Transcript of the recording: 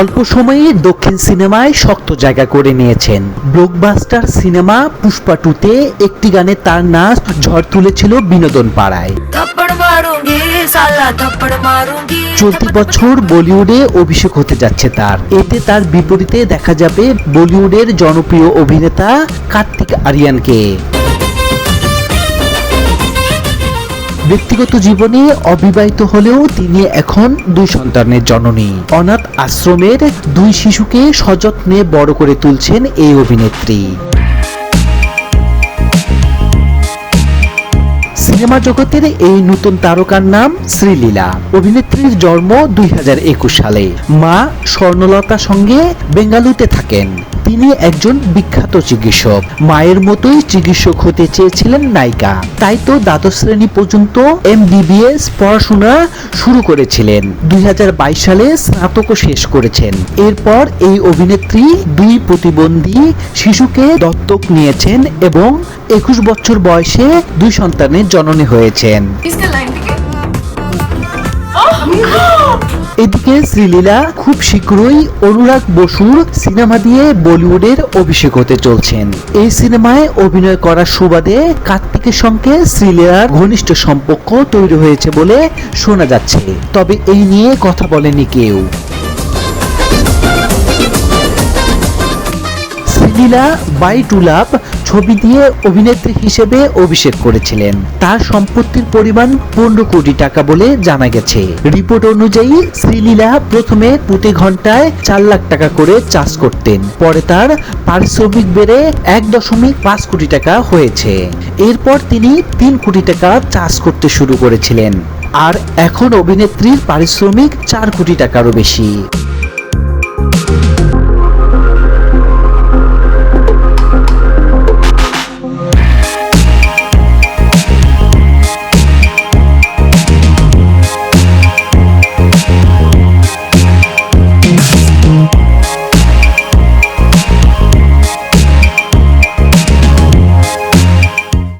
অল্প সময়ে দক্ষিণ সিনেমায় শক্ত জায়গা করে নিয়েছেন। ব্লকবাস্টার সিনেমা পুষ্পা টুতে একটি গানে তার নাচ ঝড় তুলেছিল বিনোদন পাড়ায়। চলতি বছর বলিউডে অভিষেক হতে যাচ্ছে তার। এতে তার বিপরীতে দেখা যাবে বলিউডের জনপ্রিয় অভিনেতা কার্তিক আরিয়ানকে। ব্যক্তিগত জীবনে অবিবাহিত হলেও তিনি এখন দুই সন্তানের জননী। অনাথ আশ্রমের দুই শিশুকে সযত্নে বড় করে তুলছেন এই অভিনেত্রী। সিনেমা জগতের এই নতুন তারকার নাম শ্রীলীলা। অভিনেত্রীর জন্ম দুই হাজার একুশ সালে। মা স্বর্ণলতার সঙ্গে বেঙ্গালুরুতে থাকেন। তিনি একজন বিখ্যাত চিকিৎসক। মায়ের মতোই চিকিৎসক হতে চেয়েছিলেন নায়িকা। তাই তো দ্বাদশ শ্রেণি পর্যন্ত এমবিবিএস পড়াশোনা শুরু করেছিলেন। দুই হাজার বাইশ সালে স্নাতকও শেষ করেছেন। এরপর এই অভিনেত্রী দুই প্রতিবন্ধী শিশুকে দত্তক নিয়েছেন এবং একুশ বছর বয়সে দুই সন্তানের জননী হয়েছেন। এদিকে শ্রীলীলা খুব শীঘ্রই অনুরাগ বসুর সিনেমা দিয়ে বলিউডের অভিষেক হতে চলছেন। এই সিনেমায় অভিনয় করার সুবাদে কার্তিকের সঙ্গে শ্রীলীলার ঘনিষ্ঠ সম্পর্ক তৈরি হয়েছে বলে শোনা যাচ্ছে। তবে এই নিয়ে কথা বলেনি কেউ। শ্রীলীলা বাই টু লাভ ছবি দিয়ে অভিনেত্রী হিসেবে অভিষেক করেছিলেন। তার সম্পত্তির পরিমাণ পনেরো কোটি টাকা বলে জানা গেছে। রিপোর্ট অনুযায়ী শ্রীলীলা প্রথমে প্রতি ঘন্টায় চার লাখ টাকা করে চাষ করতেন। পরে তার পারিশ্রমিক বেড়ে এক দশমিক পাঁচ কোটি টাকা হয়েছে। এরপর তিনি তিন কোটি টাকা চাষ করতে শুরু করেছিলেন। আর এখন অভিনেত্রীর পারিশ্রমিক চার কোটি টাকারও বেশি।